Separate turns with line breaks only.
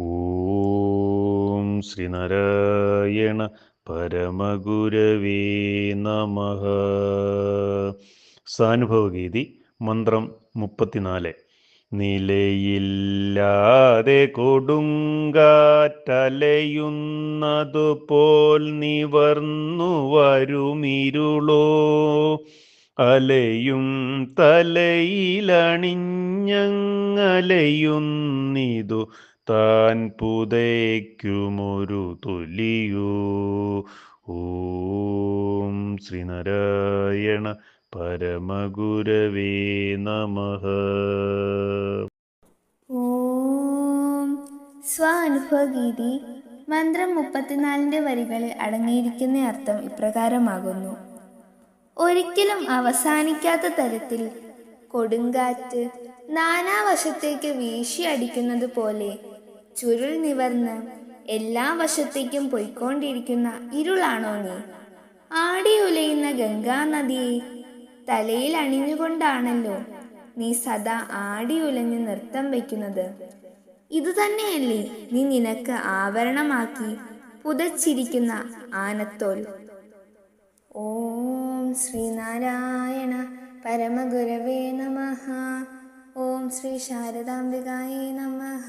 ഓം ശ്രീനാരായണ പരമഗുരവേ നമ. സാനുഭവഗീതി മന്ത്രം മുപ്പത്തിനാല്. നിലയില്ലാതെ കൊടുങ്കാറ്റലയുന്നതുപോൽ നിവർന്നു വരുമിരുളോ. അലയും തലയിലണിഞ്ഞങ്ങലയുന്നിതു താൻ പുതയ്ക്കുമൊരു തൊലിയോ. ഓം ശ്രീനാരായണ പരമഗുരവേ നമ.
ഓം സ്വാനുഭവഗീതി മന്ത്രം മുപ്പത്തിനാലിന്റെ വരികളിൽ അടങ്ങിയിരിക്കുന്ന അർത്ഥം ഇപ്രകാരമാകുന്നു. ഒരിക്കലും അവസാനിക്കാത്ത തരത്തിൽ കൊടുങ്കാറ്റ് നാനാവശത്തേക്ക് വീശി അടിക്കുന്നത് പോലെ ചുരുൾ നിവർന്ന് എല്ലാ വശത്തേക്കും പൊയ്ക്കൊണ്ടിരിക്കുന്ന ഇരുളാണോ നീ? ആടി ഉലയുന്ന ഗംഗാനദിയെ തലയിൽ അണിഞ്ഞുകൊണ്ടാണല്ലോ നീ സദാ ആടി ഉലഞ്ഞ് നൃത്തം വയ്ക്കുന്നത്. ഇതുതന്നെയല്ലേ നീ നിനക്ക് ആവരണമാക്കി പുതച്ചിരിക്കുന്ന ആനത്തോൽ. ഓം ശ്രീനാരായണ പരമഗുരവേ നമ. ഓം ശ്രീ ശാരദാംബികായേ നമഃ.